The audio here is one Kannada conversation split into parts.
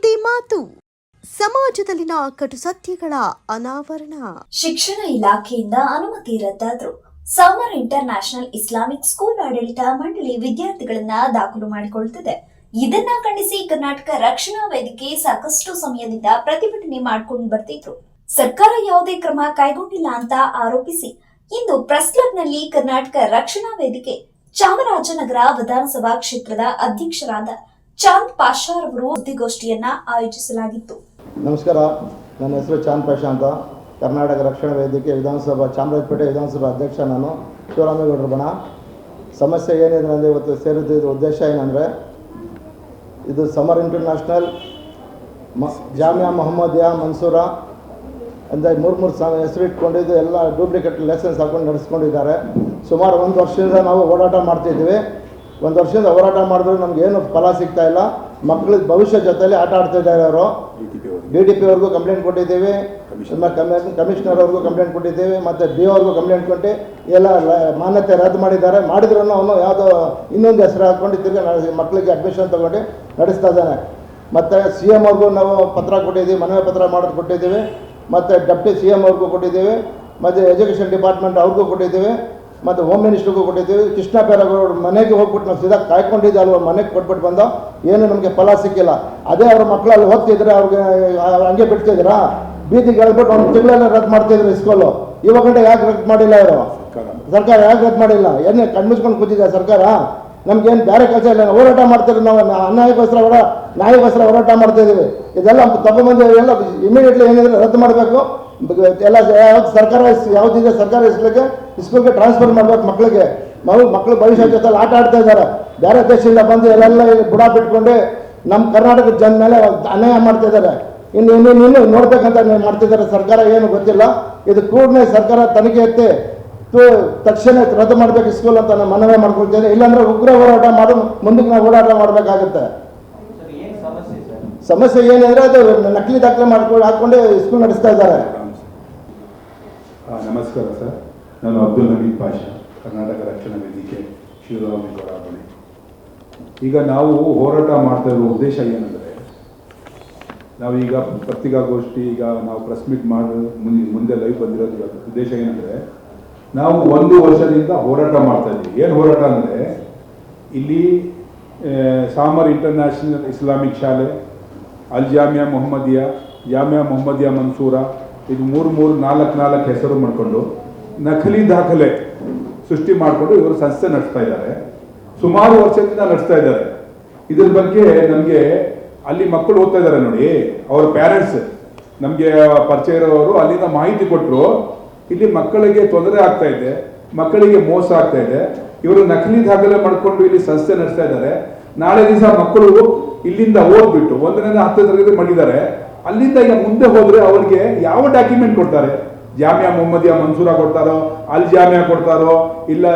ಸುದ್ದಿ ಮಾತು. ಸಮಾಜದಲ್ಲಿನ ಕಟು ಸತ್ಯಗಳ ಅನಾವರಣ. ಶಿಕ್ಷಣ ಇಲಾಖೆಯಿಂದ ಅನುಮತಿ ರದ್ದಾದ್ರು. Samar international Islamic school ಆಡಳಿತ ಮಂಡಳಿ ವಿದ್ಯಾರ್ಥಿಗಳನ್ನ ದಾಖಲು ಮಾಡಿಕೊಳ್ಳುತ್ತಿದೆ ಇದನ್ನ ಖಂಡಿಸಿ ಕರ್ನಾಟಕ ರಕ್ಷಣಾ ವೇದಿಕೆ ಸಾಕಷ್ಟು ಸಮಯದಿಂದ ಪ್ರತಿಭಟನೆ ಮಾಡಿಕೊಂಡು ಬರ್ತಿದ್ರು. ಸರ್ಕಾರ ಯಾವುದೇ ಕ್ರಮ ಕೈಗೊಂಡಿಲ್ಲ ಅಂತ ಆರೋಪಿಸಿ, ಇಂದು ಪ್ರೆಸ್ ಕ್ಲಬ್ನಲ್ಲಿ ಕರ್ನಾಟಕ ರಕ್ಷಣಾ ವೇದಿಕೆ ಚಾಮರಾಜನಗರ ವಿಧಾನಸಭಾ ಕ್ಷೇತ್ರದ ಅಧ್ಯಕ್ಷರಾದ ಚಾಂದ್ ಪಾಷಾರವರು ಸುದ್ದಿಗೋಷ್ಠಿಯನ್ನ ಆಯೋಜಿಸಲಾಗಿತ್ತು. ನಮಸ್ಕಾರ, ನನ್ನ ಹೆಸರು ಚಾಂದ್ ಪಾಷಾ ಅಂತ ಕರ್ನಾಟಕ ರಕ್ಷಣಾ ವೇದಿಕೆ ವಿಧಾನಸಭಾ, ಚಾಮರಾಜಪೇಟೆ ವಿಧಾನಸಭಾ ಅಧ್ಯಕ್ಷ ನಾನು, ಶಿವರಾಮೇಗೌಡರ ಬಣ ಸಮಸ್ಯೆ ಏನಿದೆ ಅಂದರೆ ಇವತ್ತು ಸೇರಿದ್ದ ಉದ್ದೇಶ ಏನಂದರೆ, ಇದು ಸಮರ್ ಇಂಟರ್ನ್ಯಾಷನಲ್ ಮ, ಜಾಮಿಯಾ ಮೊಹಮ್ಮದಿಯಾ ಮನ್ಸೂರ ಅಂದರೆ ಮೂರು ಮೂರು ಸ ಹೆಸರು ಇಟ್ಕೊಂಡಿದ್ದು, ಎಲ್ಲ ಡೂಪ್ಲಿಕೇಟ್ ಲೈಸೆನ್ಸ್ ಹಾಕೊಂಡು ನಡೆಸ್ಕೊಂಡಿದ್ದಾರೆ. ಸುಮಾರು ಒಂದು ವರ್ಷದಿಂದ ನಾವು ಓಡಾಟ ಮಾಡ್ತಿದ್ದೀವಿ. ಒಂದು ವರ್ಷದ ಹೋರಾಟ ಮಾಡಿದ್ರು ಏನು ಫಲ ಸಿಗ್ತಾ ಇಲ್ಲ. ಮಕ್ಕಳ ಭವಿಷ್ಯ ಜೊತೆಲಿ ಆಟ ಆಡ್ತಾ ಇದ್ದಾರೆ ಅವರು. ಡಿ ಟಿ ಪಿ ಅವ್ರಿಗೂ ಕಂಪ್ಲೇಂಟ್ ಕೊಟ್ಟಿದ್ದೀವಿ. ಕಮಿಷನರ್ ಅವ್ರಿಗೂ ಕಂಪ್ಲೇಂಟ್ ಕೊಟ್ಟಿದ್ದೇವೆ. ಮತ್ತು ಡಿ ಅವ್ರಿಗೂ ಕಂಪ್ಲೇಂಟ್ ಕೊಟ್ಟು ಎಲ್ಲ ಮಾನ್ಯತೆ ರದ್ದು ಮಾಡಿದ್ದಾರೆ. ಮಾಡಿದ್ರೂ ಅವನು ಯಾವುದೋ ಇನ್ನೊಂದು ಹೆಸರು ಹಾಕ್ಕೊಂಡು ತಿರ್ಗಿ ಮಕ್ಕಳಿಗೆ ಅಡ್ಮಿಷನ್ ತಗೊಂಡು ನಡೆಸ್ತಾ ಇದ್ದಾನೆ. ಮತ್ತು ಸಿ ಎಂ ಅವ್ರಿಗೂ ನಾವು ಪತ್ರ ಕೊಟ್ಟಿದ್ದೀವಿ ಮನವಿ ಪತ್ರ ಮಾಡೋದು ಕೊಟ್ಟಿದ್ದೀವಿ. ಮತ್ತು ಡೆಪ್ಟಿ ಸಿ ಎಂ ಅವ್ರಿಗೂ ಕೊಟ್ಟಿದ್ದೀವಿ. ಮತ್ತು ಎಜುಕೇಷನ್ ಡಿಪಾರ್ಟ್ಮೆಂಟ್ ಅವ್ರಿಗೂ ಕೊಟ್ಟಿದ್ದೀವಿ. ಮತ್ತು ಹೋಮ್ ಮಿನಿಸ್ಟ್ರಿಗೂ ಕೊಟ್ಟಿದ್ದೀವಿ. ಕೃಷ್ಣ ಬೈರೇಗೌಡ ಮನೆಗೆ ಹೋಗ್ಬಿಟ್ಟು ನಾವು ಸೀದಾ ಕಾಯ್ಕೊಂಡಿದ್ದೆ ಅಲ್ವಾ ಮನೆಗೆ ಕೊಟ್ಬಿಟ್ಟು ಬಂದ. ಏನು ನಮಗೆ ಫಲ ಸಿಕ್ಕಿಲ್ಲ. ಅದೇ ಅವ್ರ ಮಕ್ಕಳು ಅಲ್ಲಿ ಓದ್ತಿದ್ರೆ ಅವ್ರಿಗೆ ಹಂಗೆ ಬಿಡ್ತಿದ್ದೀರಾ? ಬೀದಿಗೆ ಹೇಳ್ಬಿಟ್ಟು ಒಂದು ತಿಂಗಳೆಲ್ಲ ರದ್ದು ಮಾಡ್ತಿದ್ರು ಸ್ಕೂಲು ಇವಾಗ ಯಾಕೆ ರದ್ದು ಮಾಡಿಲ್ಲ ಅವರು ಸರ್ಕಾರ ಯಾಕೆ ರದ್ದು ಮಾಡಿಲ್ಲ? ಏನೇ ಕಣ್ಮಿಸ್ಕೊಂಡು ಕೂತಿದ್ಯಾ ಸರ್ಕಾರ? ನಮ್ಗೇನು ಬೇರೆ ಕೆಲಸ ಇಲ್ಲ ಹೋರಾಟ ಮಾಡ್ತಿದ್ರು ನಾವು ಅನ್ಯಾಯಕ್ಕೋಸ್ಕರ ಹೋರ ನ್ಯಾಯಕ್ಕೋಸ್ಕರ ಹೋರಾಟ ಮಾಡ್ತಾ ಇದ್ದೀವಿ ಇದೆಲ್ಲ ತಗೊಂಬಂದು ಎಲ್ಲ ಇಮಿಡಿಯೇಟ್ಲಿ ಏನಿದ್ರೆ ರದ್ದು ಮಾಡಬೇಕು. ಎಲ್ಲ ಯಾವ್ದು ಸರ್ಕಾರ ಯಾವ್ದಿದೆ ಸರ್ಕಾರ ಇಸ್ಲಿಕ್ಕೆ ಸ್ಕೂಲ್ಗೆ ಟ್ರಾನ್ಸ್ಫರ್ ಮಾಡ್ಬೇಕು ಮಕ್ಕಳಿಗೆ ಮಗು ಮಕ್ಕಳು ಭವಿಷ್ಯ ಜೊತೆ ಆಟ ಆಡ್ತಾ ಇದ್ದಾರೆ. ಬೇರೆ ದೇಶದಿಂದ ಬಂದು ಇಲ್ಲಿ ಬುಡ ಬಿಟ್ಕೊಂಡು ನಮ್ಮ ಕರ್ನಾಟಕದ ಜನ ಮೇಲೆ ಅನ್ಯಾಯ ಮಾಡ್ತಾ ಇದ್ದಾರೆ. ಇನ್ನು ಇನ್ನು ಇನ್ನು ನೋಡ್ಬೇಕಂತ ಮಾಡ್ತಿದ್ದಾರೆ ಸರ್ಕಾರ, ಏನು ಗೊತ್ತಿಲ್ಲ. ಇದು ಕೂಡಲೇ ಸರ್ಕಾರ ತನಿಖೆ ಎತ್ತಿ ತಕ್ಷಣ ರದ್ದು ಮಾಡಬೇಕು ಸ್ಕೂಲ್ ಅಂತ ನಾನು ಮನವಿ ಮಾಡ್ಕೊಳ್ತೇನೆ. ಇಲ್ಲಾಂದ್ರೆ ಉಗ್ರ ಹೋರಾಟ ಮಾಡೋ, ಮುಂದಕ್ಕೆ ನಾವು ಹೋರಾಟ ಮಾಡಬೇಕಾಗುತ್ತೆ. ಸಮಸ್ಯೆ ಏನಂದ್ರೆ ಅದು ನಕಲಿ ದಾಖಲೆ ಮಾಡ್ಕೊಂಡು ಹಾಕೊಂಡು ಸ್ಕೂಲ್ ನಡೆಸ್ತಾ ಇದ್ದಾರೆ. ನಮಸ್ಕಾರ ಸರ್. ನಾನು ಅಬ್ದುಲ್ ನಬೀದ್ ಪಾಷಾ, ಕರ್ನಾಟಕ ರಕ್ಷಣಾ ವೇದಿಕೆ, ಶಿವರಾಮಿ ಈಗ ನಾವು ಹೋರಾಟ ಮಾಡ್ತಾ ಇರೋ ಉದ್ದೇಶ ಏನಂದರೆ ನಾವೀಗ ಪತ್ರಿಕಾಗೋಷ್ಠಿ, ಈಗ ನಾವು ಪ್ರೆಸ್ ಮೀಟ್ ಮಾಡಿ ಮುಂದೆ ಮುಂದೆ ಲೈವ್ ಬಂದಿರೋದು ಉದ್ದೇಶ ಏನಂದರೆ ನಾವು ಒಂದು ವರ್ಷದಿಂದ ಹೋರಾಟ ಮಾಡ್ತಾ ಇದ್ದೀವಿ. ಏನು ಹೋರಾಟ ಅಂದರೆ, ಇಲ್ಲಿ ಸಾಮರ್ ಇಂಟರ್ನ್ಯಾಷನಲ್ ಇಸ್ಲಾಮಿಕ್ ಶಾಲೆ ಅಲ್ ಜಾಮಿಯಾ ಮೊಹಮ್ಮದಿಯಾ ಜಾಮಿಯಾ ಮೊಹಮ್ಮದಿಯಾ ಮನ್ಸೂರ, ಇದು ಮೂರು ಮೂರು ನಾಲ್ಕು ನಾಲ್ಕು ಹೆಸರು ಮಾಡಿಕೊಂಡು ನಕಲಿ ದಾಖಲೆ ಸೃಷ್ಟಿ ಮಾಡಿಕೊಂಡು ಇವರು ಸಂಸ್ಥೆ ನಡೆಸ್ತಾ ಇದ್ದಾರೆ. ಸುಮಾರು ವರ್ಷದಿಂದ ನಡೆಸ್ತಾ ಇದ್ದಾರೆ. ಇದ್ರ ಬಗ್ಗೆ ನಮಗೆ ಅಲ್ಲಿ ಮಕ್ಕಳು ಓದ್ತಾ ಇದ್ದಾರೆ ನೋಡಿ. ಅವ್ರ ಪ್ಯಾರೆಂಟ್ಸ್ ನಮಗೆ ಪರಿಚಯ ಇರೋರು ಅಲ್ಲಿಂದ ಮಾಹಿತಿ ಕೊಟ್ಟರು ಇಲ್ಲಿ ಮಕ್ಕಳಿಗೆ ತೊಂದರೆ ಆಗ್ತಾ ಇದೆ, ಮಕ್ಕಳಿಗೆ ಮೋಸ ಆಗ್ತಾ ಇದೆ. ಇವರು ನಕಲಿ ದಾಖಲೆ ಮಾಡಿಕೊಂಡು ಇಲ್ಲಿ ಸಂಸ್ಥೆ ನಡೆಸ್ತಾ ಇದ್ದಾರೆ. ನಾಳೆ ದಿವಸ ಮಕ್ಕಳು ಇಲ್ಲಿಂದ ಓದ್ಬಿಟ್ಟು ಒಂದರಿಂದ ಹತ್ತು ತರಗತಿ ಮಾಡಿದ್ದಾರೆ ಅಲ್ಲಿಂದ ಈಗ ಮುಂದೆ ಹೋದ್ರೆ ಅವ್ರಿಗೆ ಯಾವ ಡಾಕ್ಯುಮೆಂಟ್ ಕೊಡ್ತಾರೆ? ಜಾಮಿಯಾ ಮೊಹಮ್ಮದಿಯಾ ಮನ್ಸೂರ ಕೊಡ್ತಾರೋ, ಅಲ್ ಜಾಮಿಯಾ ಕೊಡ್ತಾರೋ, ಇಲ್ಲ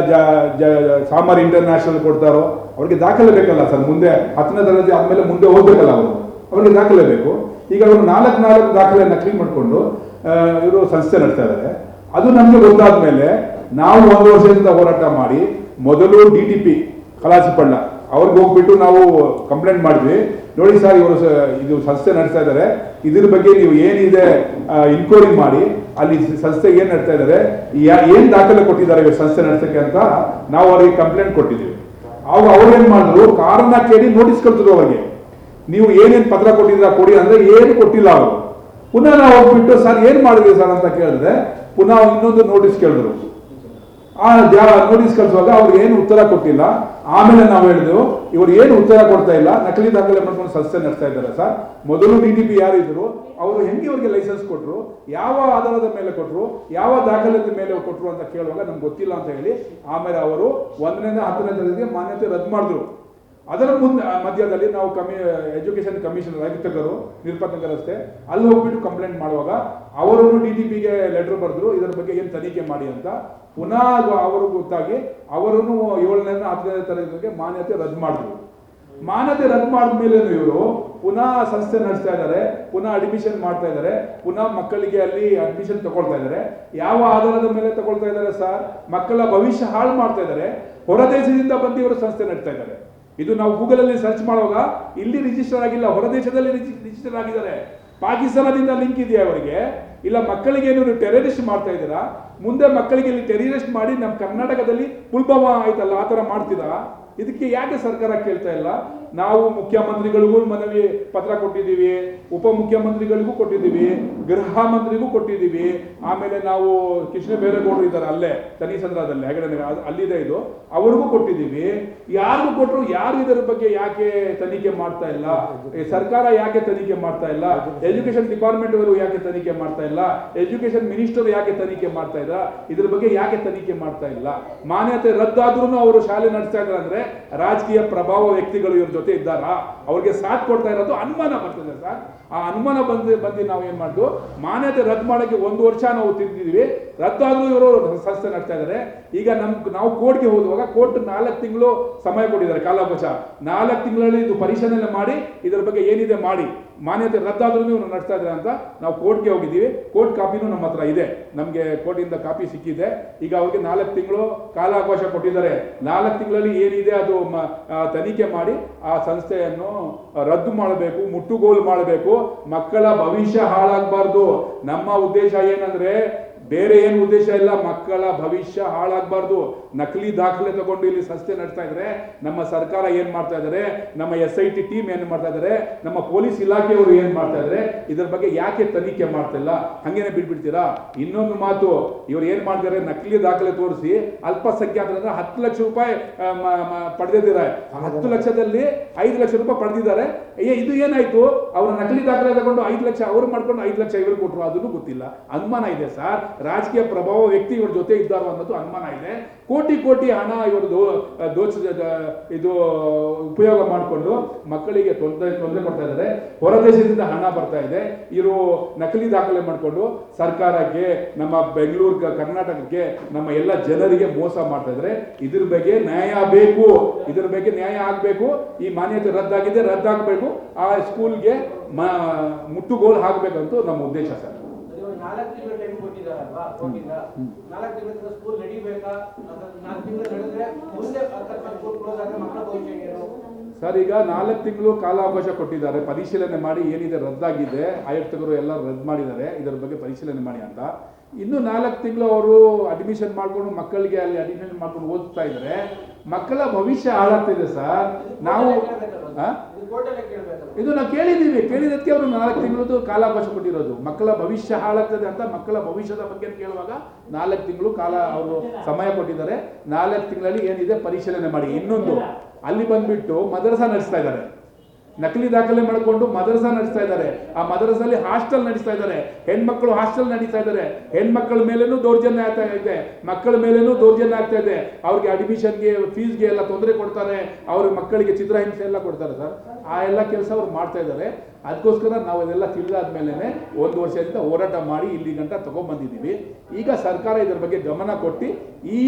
ಸಾಮರ್ ಇಂಟರ್ನ್ಯಾಷನಲ್ ಕೊಡ್ತಾರೋ? ಅವ್ರಿಗೆ ದಾಖಲೆ ಬೇಕಲ್ಲ ಸರ್, ಮುಂದೆ ಹತ್ತನೇ ತರಗತಿ ಆದ್ಮೇಲೆ ಮುಂದೆ ಹೋಗ್ಬೇಕಲ್ಲ ಅವರು. ಅವ್ರಿಗೆ ದಾಖಲೆ ಬೇಕು. ಈಗ ಅವರು ನಾಲ್ಕು ನಾಲ್ಕು ದಾಖಲೆ ನಕಲಿ ಮಾಡಿಕೊಂಡು ಇವರು ಸಂಸ್ಥೆ ನಡೆಸ್ತಾ ಇದ್ದಾರೆ. ಅದು ನಮಗೆ ಗೊತ್ತಾದ ಮೇಲೆ ನಾವು ಒಂದು ವರ್ಷದಿಂದ ಹೋರಾಟ ಮಾಡಿ ಮೊದಲು ಡಿ ಟಿ ಪಿ ಕಲಾಸಿಪಳ್ಳ ಅವ್ರಿಗೆ ಹೋಗ್ಬಿಟ್ಟು ನಾವು ಕಂಪ್ಲೇಂಟ್ ಮಾಡಿದ್ವಿ. ನೋಡಿ ಸರ್, ಇವರು ಇದು ಸಂಸ್ಥೆ ನಡೆಸ್ತಾ ಇದ್ದಾರೆ ಇದ್ರ ಬಗ್ಗೆ ನೀವು ಏನಿದೆ ಇನ್ಕ್ವೈರಿ ಮಾಡಿ, ಅಲ್ಲಿ ಸಂಸ್ಥೆ ಏನ್ ನಡೆಸ್ತಾ ಇದ್ದಾರೆ ಏನ್ ದಾಖಲೆ ಕೊಟ್ಟಿದ್ದಾರೆ ಇವರು ಸಂಸ್ಥೆ ನಡೆಸಕ್ಕೆ ಅಂತ ನಾವು ಅವರಿಗೆ ಕಂಪ್ಲೇಂಟ್ ಕೊಟ್ಟಿದ್ವಿ. ಅವಾಗ ಅವ್ರು ಏನ್ ಮಾಡಿದ್ರು ಕಾರಣ ಕೇಳಿ ನೋಟಿಸ್ ಕಳ್ಸಿದ್ರು ಅವ್ರಿಗೆ. ನೀವು ಏನೇನು ಪತ್ರ ಕೊಟ್ಟಿದ್ರ ಕೊಡಿ ಅಂದ್ರೆ ಏನು ಕೊಟ್ಟಿಲ್ಲ ಅವರು. ಪುನಃ ನಾವು ಹೋಗ್ಬಿಟ್ಟು, ಸರ್, ಏನ್ ಮಾಡಿದ್ವಿ ಸರ್? ಅಂತ ಕೇಳಿದ್ರೆ ಪುನಃ ಇನ್ನೊಂದು ನೋಟಿಸ್ ಕೇಳಿದ್ರು. ಆ ನೋಟಿಸ್ ಕಳಿಸುವಾಗ ಅವ್ರಿಗೆ ಏನು ಉತ್ತರ ಕೊಟ್ಟಿಲ್ಲ. ಆಮೇಲೆ ನಾವು ಹೇಳಿದ್ರು ಇವರು ಏನು ಉತ್ತರ ಕೊಡ್ತಾ ಇಲ್ಲ. ನಕಲಿ ದಾಖಲೆ ಮಾಡ್ಕೊಂಡು ಸಂಸ್ಥೆ ನಡೆಸ್ತಾ ಇದ್ದಾರೆ ಸರ್. ಮೊದಲು ಡಿ ಟಿ ಪಿ ಯಾರಿದ್ರು, ಅವರು ಹೆಂಗೆ ಅವರಿಗೆ ಲೈಸೆನ್ಸ್ ಕೊಟ್ಟರು ಯಾವ ಆಧಾರದ ಮೇಲೆ ಕೊಟ್ಟರು ಯಾವ ದಾಖಲೆ ಮೇಲೆ ಕೊಟ್ಟರು ಅಂತ ಕೇಳುವಾಗ ನಮ್ಗೆ ಗೊತ್ತಿಲ್ಲ ಅಂತ ಹೇಳಿ, ಆಮೇಲೆ ಅವರು ಒಂದನೇ ಹತ್ತನೇ ತರಗತಿಗೆ ಮಾನ್ಯತೆ ರದ್ದು ಮಾಡಿದ್ರು. ಅದರ ಮುಂದೆ ಮಧ್ಯದಲ್ಲಿ ನಾವು ಕಮಿ ಎಜುಕೇಶನ್ ಕಮಿಷನರ್ ನಿರ್ಪತ್ ನಗರ ರಸ್ತೆ ಅಲ್ಲಿ ಹೋಗ್ಬಿಟ್ಟು ಕಂಪ್ಲೇಂಟ್ ಮಾಡುವಾಗ ಅವರನ್ನು ಡಿ ಟಿ ಪಿಗೆ ಲೆಟರ್ ಬರೆದ್ರು, ಇದರ ಬಗ್ಗೆ ಏನು ತನಿಖೆ ಮಾಡಿ ಅಂತ. ಪುನಃ ಅವರು ಗೊತ್ತಾಗಿ ಅವರನ್ನು ಏಳನೇ, ಹತ್ತನೇ ತರಗತಿಗೆ ಮಾನ್ಯತೆ ರದ್ದು ಮಾಡಿದ್ರು. ಮಾನ್ಯತೆ ರದ್ದು ಮಾಡಿದ್ಮೇಲೆ ಇವರು, ಪುನಃ ಸಂಸ್ಥೆ ನಡೆಸ್ತಾ ಇದ್ದಾರೆ, ಪುನಃ ಅಡ್ಮಿಷನ್ ಮಾಡ್ತಾ ಇದ್ದಾರೆ, ಪುನಃ ಮಕ್ಕಳಿಗೆ ಅಲ್ಲಿ ಅಡ್ಮಿಷನ್ ತಗೊಳ್ತಾ ಇದ್ದಾರೆ. ಯಾವ ಆಧಾರದ ಮೇಲೆ ತಗೊಳ್ತಾ ಇದ್ದಾರೆ ಸರ್ ಮಕ್ಕಳ ಭವಿಷ್ಯ ಹಾಳು ಮಾಡ್ತಾ ಇದ್ದಾರೆ. ಹೊರದೇಶದಿಂದ ಬಂದು ಇವರು ಸಂಸ್ಥೆ ನಡೆಸ್ತಾ ಇದ್ದಾರೆ. ಇದು ನಾವು ಗೂಗಲಲ್ಲಿ ಸರ್ಚ್ ಮಾಡುವಾಗ ಇಲ್ಲಿ ರಿಜಿಸ್ಟರ್ ಆಗಿಲ್ಲ ಹೊರದೇಶದಲ್ಲಿ ರಿಜಿಸ್ಟರ್ ಆಗಿದ್ದಾರೆ. ಪಾಕಿಸ್ತಾನದಿಂದ ಲಿಂಕ್ ಇದೆಯಾ ಅವರಿಗೆ? ಇಲ್ಲ, ಮಕ್ಕಳಿಗೆ ನೀವು ಟೆರರಿಸ್ಟ್ ಮಾಡ್ತಾ ಇದ್ದೀರಾ? ಮುಂದೆ ಮಕ್ಕಳಿಗೆ ಇಲ್ಲಿ ಟೆರರಿಸ್ಟ್ ಮಾಡಿ ನಮ್ಮ ಕರ್ನಾಟಕದಲ್ಲಿ ಉಲ್ಬವ ಆಯ್ತಲ್ಲ, ಆ ಥರ ಮಾಡ್ತೀರಾ ಇದಕ್ಕೆ ಯಾಕೆ ಸರ್ಕಾರ ಕೇಳ್ತಾ ಇಲ್ಲ? ನಾವು ಮುಖ್ಯಮಂತ್ರಿಗಳಿಗೂ ಮನವಿ ಪತ್ರ ಕೊಟ್ಟಿದ್ದೀವಿ, ಉಪಮುಖ್ಯಮಂತ್ರಿಗಳಿಗೂ ಕೊಟ್ಟಿದ್ದೀವಿ, ಗೃಹ ಮಂತ್ರಿಗೂ ಕೊಟ್ಟಿದ್ದೀವಿ. ಆಮೇಲೆ ನಾವು ಕೃಷ್ಣ ಬೇರೆಗೌಡರು ಇದ್ದಾರೆ ಅಲ್ಲೇ, ತನಿಸಂದ್ರದಲ್ಲಿ ಹೆಗಡೆ ಅಲ್ಲಿದೆ ಇದು. ಅವ್ರಿಗೂ ಕೊಟ್ಟಿದ್ದೀವಿ. ಯಾರಿಗೂ ಕೊಟ್ಟರು, ಯಾರು ಇದರ ಬಗ್ಗೆ ಯಾಕೆ ತನಿಖೆ ಮಾಡ್ತಾ ಇಲ್ಲ? ಸರ್ಕಾರ ಯಾಕೆ ತನಿಖೆ ಮಾಡ್ತಾ ಇಲ್ಲ? ಎಜುಕೇಶನ್ ಡಿಪಾರ್ಟ್ಮೆಂಟ್ ಅವರು ಯಾಕೆ ತನಿಖೆ ಮಾಡ್ತಾ ಇಲ್ಲ? ಎಜುಕೇಶನ್ ಮಿನಿಸ್ಟರ್ ಯಾಕೆ ತನಿಖೆ ಮಾಡ್ತಾ ಇಲ್ಲ? ಇದ್ರ ಬಗ್ಗೆ ಯಾಕೆ ತನಿಖೆ ಮಾಡ್ತಾ ಇಲ್ಲ? ಮಾನ್ಯತೆ ರದ್ದಾದ್ರೂ ಅವರು ಶಾಲೆ ನಡೆಸ್ತಾ ಅಂದ್ರೆ ರಾಜಕೀಯ ಪ್ರಭಾವ ವ್ಯಕ್ತಿಗಳು ಇವ್ರ ಜೊತೆ ಇದ್ದಾರಾ? ಅವ್ರಿಗೆ ಸಾಥ್ ಕೊಡ್ತಾ ಇರೋದು ಅನುಮಾನ ಬರ್ತದೆ ಸರ್. ಆ ಅನುಮಾನ ಬಂದು ಬಂದು ನಾವು ಏನ್ ಮಾಡ್ದು? ಮಾನ್ಯತೆ ರದ್ದು ಮಾಡೋಕ್ಕೆ ಒಂದು ವರ್ಷ ನಾವು ತಿಂದಿದ್ವಿ. ರದ್ದಾದ್ರೂ ಇವರು ಸಂಸ್ಥೆ ನಡ್ತಾ ಇದ್ದಾರೆ ಈಗ ನಮ್, ನಾವು ಕೋರ್ಟ್ಗೆ ಹೋಗುವಾಗ ಕೋರ್ಟ್ ನಾಲ್ಕು ತಿಂಗಳು ಸಮಯ ಕೊಟ್ಟಿದ್ದಾರೆ ಕಾಲಾವಕಾಶ. ನಾಲ್ಕು ತಿಂಗಳಲ್ಲಿ ಇದು ಪರಿಶೀಲನೆ ಮಾಡಿ ಇದರ ಬಗ್ಗೆ ಏನಿದೆ ಮಾಡಿ. ಮಾನ್ಯತೆ ರದ್ದಾದ್ರೂ ಇವರು ನಡೆಸ್ತಾ ಇದ್ದಾರೆ ಅಂತ ನಾವು ಕೋರ್ಟ್ಗೆ ಹೋಗಿದ್ದೀವಿ. ಕೋರ್ಟ್ ಕಾಪಿನೂ ನಮ್ಮ ಹತ್ರ ಇದೆ. ನಮಗೆ ಕೋರ್ಟಿಂದ ಕಾಪಿ ಸಿಕ್ಕಿದೆ. ಈಗ ಅವ್ರಿಗೆ ನಾಲ್ಕು ತಿಂಗಳು ಕಾಲಾವಕಾಶ ಕೊಟ್ಟಿದ್ದಾರೆ. ನಾಲ್ಕು ತಿಂಗಳಲ್ಲಿ ಏನಿದೆ ಅದು ತನಿಖೆ ಮಾಡಿ ಆ ಸಂಸ್ಥೆಯನ್ನು ರದ್ದು ಮಾಡಬೇಕು, ಮುಟ್ಟುಗೋಲು ಮಾಡಬೇಕು. ಮಕ್ಕಳ ಭವಿಷ್ಯ ಹಾಳಾಗಬಾರ್ದು. ನಮ್ಮ ಉದ್ದೇಶ ಏನಂದ್ರೆ ಬೇರೆ ಏನು ಉದ್ದೇಶ ಇಲ್ಲ, ಮಕ್ಕಳ ಭವಿಷ್ಯ ಹಾಳಾಗಬಾರ್ದು. ನಕಲಿ ದಾಖಲೆ ತಗೊಂಡು ಇಲ್ಲಿ ಸಂಸ್ಥೆ ನಡೆಸ್ತಾ ಇದ್ರೆ, ನಮ್ಮ ಸರ್ಕಾರ ಏನ್ ಮಾಡ್ತಾ ಇದ್ದಾರೆ ನಮ್ಮ ಎಸ್ ಐ ಟಿ ಟೀಮ್ ಏನ್ ಮಾಡ್ತಾ ಇದ್ದಾರೆ ನಮ್ಮ ಪೊಲೀಸ್ ಇಲಾಖೆಯವರು ಏನ್ ಮಾಡ್ತಾ ಇದ್ದಾರೆ ಇದ್ರ ಬಗ್ಗೆ ಯಾಕೆ ತನಿಖೆ ಮಾಡ್ತಾ ಇಲ್ಲ? ಹಂಗೇನೆ ಬಿಟ್ಬಿಡ್ತೀರಾ? ಇನ್ನೊಂದು ಮಾತು, ಇವ್ರು ಏನ್ ಮಾಡ್ತಾರೆ ನಕಲಿ ದಾಖಲೆ ತೋರಿಸಿ ಅಲ್ಪಸಂಖ್ಯಾತರಂದ್ರೆ ಹತ್ತು ಲಕ್ಷ ರೂಪಾಯಿ ಪಡೆದಿದ್ದಾರೆ. ಹತ್ತು ಲಕ್ಷದಲ್ಲಿ ಐದು ಲಕ್ಷ ರೂಪಾಯಿ ಪಡೆದಿದ್ದಾರೆ. ಏ, ಇದು ಏನಾಯ್ತು? ಅವರ ನಕಲಿ ದಾಖಲೆ ತಗೊಂಡು ಐದು ಲಕ್ಷ, ಅವ್ರು ಮಾಡ್ಕೊಂಡು ಐದು ಲಕ್ಷ ಇವರು ಕೊಟ್ಟರು ಅದನ್ನು ಗೊತ್ತಿಲ್ಲ. ಅನುಮಾನ ಇದೆ, ಸರ್. ರಾಜಕೀಯ ಪ್ರಭಾವ ವ್ಯಕ್ತಿ ಇವ್ರ ಜೊತೆ ಇದ್ದಾರೋ ಅನ್ನೋದು ಅನುಮಾನ ಇದೆ. ಕೋಟಿ ಕೋಟಿ ಹಣ ಇವ್ರದ್ದು ದೋಚ ಇದು ಉಪಯೋಗ ಮಾಡಿಕೊಂಡು ಮಕ್ಕಳಿಗೆ ತೊಂದರೆ ತೊಂದರೆ ಕೊಡ್ತಾ ಇದ್ದಾರೆ. ಹೊರದೇಶದಿಂದ ಹಣ ಬರ್ತಾ ಇದೆ. ಇವರು ನಕಲಿ ದಾಖಲೆ ಮಾಡಿಕೊಂಡು ಸರ್ಕಾರಕ್ಕೆ, ನಮ್ಮ ಬೆಂಗಳೂರು ಕರ್ನಾಟಕಕ್ಕೆ ನಮ್ಮ ಎಲ್ಲ ಜನರಿಗೆ ಮೋಸ ಮಾಡ್ತಾ ಇದ್ದಾರೆ. ಇದ್ರ ಬಗ್ಗೆ ನ್ಯಾಯ ಬೇಕು. ಇದ್ರ ಬಗ್ಗೆ ನ್ಯಾಯ ಆಗಬೇಕು. ಈ ಮಾನ್ಯತೆ ರದ್ದಾಗಿದೆ, ರದ್ದಾಗಬೇಕು. ಆ ಸ್ಕೂಲ್ಗೆ ಮುಟ್ಟುಗೋಲು ಹಾಕಬೇಕಂತೂ ನಮ್ಮ ಉದ್ದೇಶ ಸರ್. ನಾಲ್ಕು ತಿಂಗಳು ಟೈಮ್ ಕೊಟ್ಟಿದಾರಲ್ವಾ ಕೋಟಿಂದ ನಾಲ್ಕು ತಿಂಗಳ ಸ್ಕೂಲ್ ನಡಿಬೇಕಾ ನಾಲ್ಕು ತಿಂಗಳು ನಡೆದ್ರೆ ಮುಂದೆ ಸ್ಕೂಲ್ ಮಕ್ಕಳ ಭವಿಷ್ಯ ಏನು? ಸರ್ ಈಗ ನಾಲ್ಕು ತಿಂಗಳು ಕಾಲಾವಕಾಶ ಕೊಟ್ಟಿದ್ದಾರೆ. ಪರಿಶೀಲನೆ ಮಾಡಿ ಏನಿದೆ ರದ್ದಾಗಿದೆ ಆಯುಕ್ತರು ಎಲ್ಲ ರದ್ದು ಮಾಡಿದ್ದಾರೆ. ಇದರ ಬಗ್ಗೆ ಪರಿಶೀಲನೆ ಮಾಡಿ ಅಂತ. ಇನ್ನು ನಾಲ್ಕು ತಿಂಗಳು ಅವರು ಅಡ್ಮಿಷನ್ ಮಾಡ್ಕೊಂಡು ಮಕ್ಕಳಿಗೆ ಅಲ್ಲಿ ಅಡ್ಮಿಷನ್ ಮಾಡ್ಕೊಂಡು ಓದ್ತಾ ಇದ್ದಾರೆ. ಮಕ್ಕಳ ಭವಿಷ್ಯ ಹಾಳಾಗ್ತಿದೆ ಸರ್. ನಾವು? ಇದು ನಾವು ಕೇಳಿದ್ದೀವಿ. ಕೇಳಿದಕ್ಕೆ ಅವರು ನಾಲ್ಕು ತಿಂಗಳದ್ದು ಕಾಲಾವಕಾಶ ಕೊಟ್ಟಿರೋದು. ಮಕ್ಕಳ ಭವಿಷ್ಯ ಹಾಳಾಗ್ತದೆ ಅಂತ ಮಕ್ಕಳ ಭವಿಷ್ಯದ ಬಗ್ಗೆ ಕೇಳುವಾಗ ನಾಲ್ಕು ತಿಂಗಳು ಕಾಲ ಅವರು ಸಮಯ ಕೊಟ್ಟಿದ್ದಾರೆ. ನಾಲ್ಕು ತಿಂಗಳಲ್ಲಿ ಏನಿದೆ? ಪರಿಶೀಲನೆ ಮಾಡಿ. ಇನ್ನೊಂದು, ಅಲ್ಲಿ ಬಂದ್ಬಿಟ್ಟು ಮದ್ರಸಾ ನಡೆಸ್ತಾ ಇದ್ದಾರೆ. ನಕಲಿ ದಾಖಲೆ ಮಾಡಿಕೊಂಡು ಮದರಸ ನಡೆಸ್ತಾ ಇದ್ದಾರೆ. ಆ ಮದರಸಲ್ಲಿ ಹಾಸ್ಟೆಲ್ ನಡೆಸ್ತಾ ಇದ್ದಾರೆ. ಹೆಣ್ಮಕ್ಳು ಹಾಸ್ಟೆಲ್ ನಡೀತಾ ಇದ್ದಾರೆ. ಹೆಣ್ಮಕ್ಳ ಮೇಲೇನೂ ದೌರ್ಜನ್ಯ ಆಗ್ತಾ ಇದೆ. ಮಕ್ಕಳ ಮೇಲೇನೂ ದೌರ್ಜನ್ಯ ಆಗ್ತಾ ಇದೆ. ಅವ್ರಿಗೆ ಅಡ್ಮಿಷನ್ಗೆ ಫೀಸ್ಗೆ ಎಲ್ಲ ತೊಂದರೆ ಕೊಡ್ತಾರೆ. ಅವ್ರ ಮಕ್ಕಳಿಗೆ ಚಿತ್ರಹಿಂಸೆ ಎಲ್ಲ ಕೊಡ್ತಾರೆ ಸರ್. ಆ ಎಲ್ಲ ಕೆಲಸ ಅವ್ರು ಮಾಡ್ತಾ ಇದ್ದಾರೆ. ಅದಕ್ಕೋಸ್ಕರ ನಾವು ಅದೆಲ್ಲ ತಿಳಿದಾದ್ಮೇಲೆ ಒಂದು ವರ್ಷದಿಂದ ಹೋರಾಟ ಮಾಡಿ ಇಲ್ಲಿ ಗಂಟ ತಗೊಂಡ್ಬಂದಿದ್ದೀವಿ ಈಗ ಸರ್ಕಾರ ಇದರ ಬಗ್ಗೆ ಗಮನ ಕೊಟ್ಟು ಈ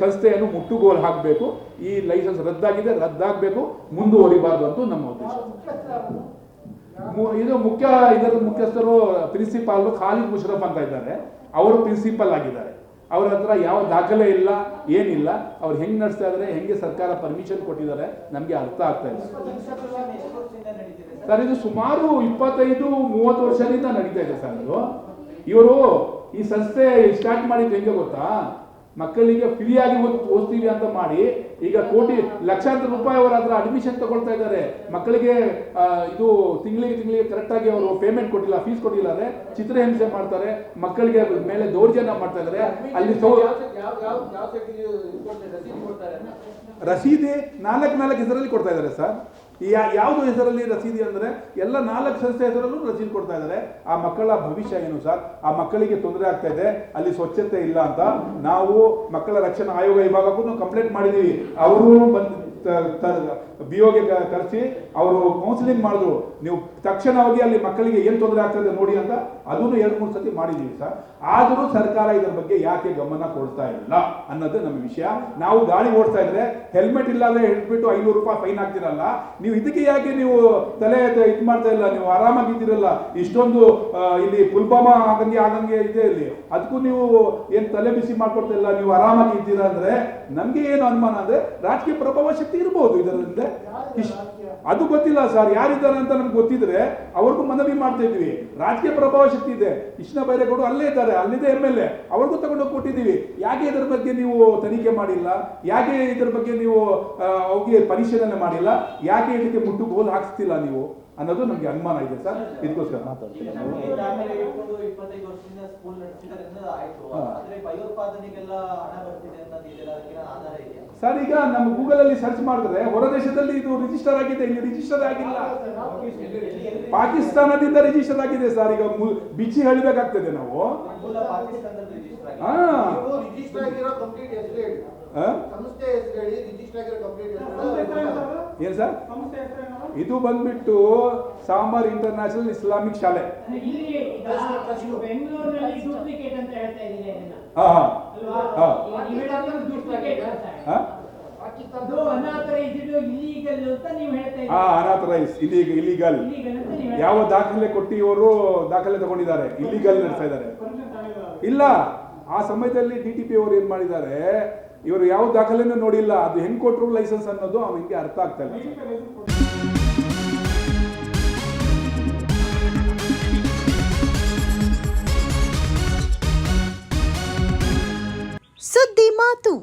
ಸಂಸ್ಥೆಯನ್ನು ಮುಟ್ಟುಗೋಲು ಹಾಕಬೇಕು. ಈ ಲೈಸೆನ್ಸ್ ರದ್ದಾಗಿದೆ ರದ್ದಾಗಬೇಕು ಮುಂದುವರಿಬಾರ್ದು ಅಂತ ನಮ್ಮ ಉದ್ದೇಶ. ಇದು ಮುಖ್ಯ ಇದರ ಮುಖ್ಯಸ್ಥರು ಪ್ರಿನ್ಸಿಪಾಲ್ ಖಾಲಿದ್ ಮುಷರಫ್ ಅಂತ ಇದ್ದಾರೆ. ಅವರು ಪ್ರಿನ್ಸಿಪಲ್ ಆಗಿದ್ದಾರೆ. ಅವ್ರ ಹತ್ರ ಯಾವ ದಾಖಲೆ ಇಲ್ಲ ಏನಿಲ್ಲ. ಅವ್ರು ಹೆಂಗ್ ನಡೆಸ್ತಾ ಇದ್ದಾರೆ ಹೆಂಗೆ ಸರ್ಕಾರ ಪರ್ಮಿಷನ್ ಕೊಟ್ಟಿದ್ದಾರೆ ನಮಗೆ ಅರ್ಥ ಆಗ್ತಾ ಇಲ್ಲ. ಸರ್ ಇದು ಸುಮಾರು ಇಪ್ಪತ್ತೈದು ಮೂವತ್ತು ವರ್ಷದಿಂದ ನಡೀತಾ ಇದೆ ಸರ್ ಇದು. ಇವರು ಈ ಸಂಸ್ಥೆ ಸ್ಟಾರ್ಟ್ ಮಾಡಿದ್ದು ಹೆಂಗೆ ಗೊತ್ತಾ? ಮಕ್ಕಳಿಗೆ ಫ್ರೀಯಾಗಿ ಓದ್ ಓದ್ತೀವಿ ಅಂತ ಮಾಡಿ ಈಗ ಕೋಟಿ ಲಕ್ಷಾಂತರ ರೂಪಾಯಿ ಅವರ ಹತ್ರ ಅಡ್ಮಿಷನ್ ತಗೊಳ್ತಾ ಇದ್ದಾರೆ. ಮಕ್ಕಳಿಗೆ ಇದು ತಿಂಗಳಿಗೆ ತಿಂಗಳಿಗೆ ಕರೆಕ್ಟಾಗಿ ಅವರು ಪೇಮೆಂಟ್ ಕೊಟ್ಟಿಲ್ಲ ಫೀಸ್ ಕೊಟ್ಟಿಲ್ಲ ಅಂದ್ರೆ ಚಿತ್ರಹಿಂಸೆ ಮಾಡ್ತಾರೆ. ಮಕ್ಕಳಿಗೆ ಮೇಲೆ ದೌರ್ಜನ್ಯ ಮಾಡ್ತಾ ಇದ್ದಾರೆ. ಅಲ್ಲಿ ರಸೀದಿ ನಾಲ್ಕು ನಾಲ್ಕು ಹೆಸರಲ್ಲಿ ಕೊಡ್ತಾ ಇದ್ದಾರೆ ಸರ್. ಯಾ- ಯಾವುದು ಹೆಸರಲ್ಲಿ ರಸೀದಿ ಅಂದ್ರೆ ಎಲ್ಲ ನಾಲ್ಕು ಸಂಸ್ಥೆ ಹೆಸರಲ್ಲೂ ರಸೀದಿ ಕೊಡ್ತಾ ಇದ್ದಾರೆ. ಆ ಮಕ್ಕಳ ಭವಿಷ್ಯ ಏನು ಸರ್? ಆ ಮಕ್ಕಳಿಗೆ ತೊಂದರೆ ಆಗ್ತಾ ಇದೆ, ಅಲ್ಲಿ ಸ್ವಚ್ಛತೆ ಇಲ್ಲ ಅಂತ ನಾವು ಮಕ್ಕಳ ರಕ್ಷಣಾ ಆಯೋಗ ವಿಭಾಗಕ್ಕೂ ಕಂಪ್ಲೇಂಟ್ ಮಾಡಿದ್ದೀವಿ ಅವರು ಬಂದು ಬಿ ಕರೆಸಿ ಅವರು ಕೌನ್ಸಿಲಿಂಗ್ ಮಾಡಿದ್ರು. ನೀವು ತಕ್ಷಣ ಹೋಗಿ ಅಲ್ಲಿ ಮಕ್ಕಳಿಗೆ ಏನು ತೊಂದರೆ ಆಗ್ತದೆ ನೋಡಿ ಅಂತ ಅದನ್ನು ಎರಡು, ಮೂರು ಸತಿ ಮಾಡಿದ್ದೀವಿ ಸರ್. ಆದರೂ ಸರ್ಕಾರ ಇದರ ಬಗ್ಗೆ ಯಾಕೆ ಗಮನ ಕೊಡ್ತಾ ಇಲ್ಲ ಅನ್ನೋದು ನಮ್ಮ ವಿಷಯ. ನಾವು ಗಾಡಿ ಓಡ್ತಾ ಇದ್ರೆ ಹೆಲ್ಮೆಟ್ ಇಲ್ಲದೆ ಹಿಡ್ಬಿಟ್ಟು ಐನೂರು ರೂಪಾಯಿ ಫೈನ್ ಹಾಕ್ತಿರಲ್ಲ. ನೀವು ಇದಕ್ಕೆ ಯಾಕೆ ನೀವು ತಲೆ ಇದು ಮಾಡ್ತಾ ಇಲ್ಲ? ನೀವು ಆರಾಮಾಗಿದ್ದೀರಲ್ಲ ಇಷ್ಟೊಂದು ಇಲ್ಲಿ ಪುಲ್ಬಾಮಾ ಆಗಂಗೆ ಆಗಂಗೆ ಇದೆ ಇಲ್ಲಿ. ಅದಕ್ಕೂ ನೀವು ಏನು ತಲೆ ಬಿಸಿ ಮಾಡ್ಕೊಡ್ತಾ ಇಲ್ಲ? ನೀವು ಆರಾಮಾಗಿ ಇದ್ದೀರಾ ಅಂದ್ರೆ ನಮ್ಗೆ ಏನು ಅನುಮಾನ ಅಂದ್ರೆ ರಾಜಕೀಯ ಪ್ರಭಾವ ಶಕ್ತಿ ಇರಬಹುದು ಇದರಿಂದ. ಗೊತ್ತಿದ್ರೆ ಅದು ಗೊತ್ತಿಲ್ಲ ಸರ್. ಯಾರಿದ್ದಾರೆ ಅಂತ ನಮ್ಗೆ ಗೊತ್ತಿದ್ರೆ ಅವ್ರಿಗೂ ಮನವಿ ಮಾಡ್ತಾ ಇದ್ವಿ ರಾಜಕೀಯ ಪ್ರಭಾವ ಶಕ್ತಿ ಇದೆ. ಕೃಷ್ಣ ಬೈರೇಗೌಡರು ಅಲ್ಲೇ ಇದ್ದಾರೆ. ಅಲ್ಲಿದೆ ಎಂ ಎಲ್ ಎ ಅವ್ರಿಗೂ ತಗೊಂಡೋಗಿ ಕೊಟ್ಟಿದ್ದೀವಿ. ಯಾಕೆ ಇದರ ಬಗ್ಗೆ ನೀವು ತನಿಖೆ ಮಾಡಿಲ್ಲ? ಯಾಕೆ ಇದರ ಬಗ್ಗೆ ನೀವು ಅವ್ರಿಗೆ ಪರಿಶೀಲನೆ ಮಾಡಿಲ್ಲ? ಯಾಕೆ ಇದಕ್ಕೆ ಮುಟ್ಟು ಗೋಲ್ ಹಾಕ್ಸ್ತಿಲ್ಲ ನೀವು? ಅನ್ನೋದು ನಮ್ಗೆ ಅನುಮಾನ ಇದೆ ಸರ್. ಇದಕ್ಕೋಸ್ಕರ ಮಾತಾಡ್ತೀನಿ ಸರ್ ಈಗ ನಮ್ಮ ಗೂಗಲ್ ಅಲ್ಲಿ ಸರ್ಚ್ ಮಾಡಿದ್ರೆ ಹೊರ ದೇಶದಲ್ಲಿ ಇದು ರಿಜಿಸ್ಟರ್ ಆಗಿದೆ ಇಲ್ಲಿ ರಿಜಿಸ್ಟರ್ ಆಗಿಲ್ಲ. ಪಾಕಿಸ್ತಾನದಿಂದ ರಿಜಿಸ್ಟರ್ ಆಗಿದೆ ಸರ್ ಈಗ ಬಿಚ್ಚಿ ಹೇಳಬೇಕಾಗ್ತದೆ ನಾವು. ಏನ್ ಸರ್ ಇದು ಬಂದ್ಬಿಟ್ಟು ಸಾಂಬಾರ್ ಇಂಟರ್ನ್ಯಾಷನಲ್ ಇಸ್ಲಾಮಿಕ್ ಶಾಲೆ. ಇಲಿಗಲ್ ಯಾವ ದಾಖಲೆ ಕೊಟ್ಟು ಇವರು ದಾಖಲೆ ತಗೊಂಡಿದ್ದಾರೆ. ಇಲ್ಲಿಗಲ್ ನಡೆಸ್ತಾ ಇದ್ದಾರೆ. ಇಲ್ಲ ಆ ಸಮಯದಲ್ಲಿ ಡಿ ಟಿ ಪಿ ಅವರು ಏನ್ ಮಾಡಿದ್ದಾರೆ? ಇವರು ಯಾವ ದಾಖಲೆನೂ ನೋಡಿಲ್ಲ. ಅದು ಹೆಂಗ್ ಕೊಟ್ಟರು ಲೈಸೆನ್ಸ್ ಅನ್ನೋದು ಅವನಿಗೆ ಅರ್ಥ ಆಗ್ತಾ ಇಲ್ಲ. ಸುದ್ದಿ ಮಾತು.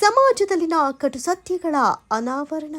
ಸಮಾಜದಲ್ಲಿನ ಕಟು ಸತ್ಯಗಳ ಅನಾವರಣ.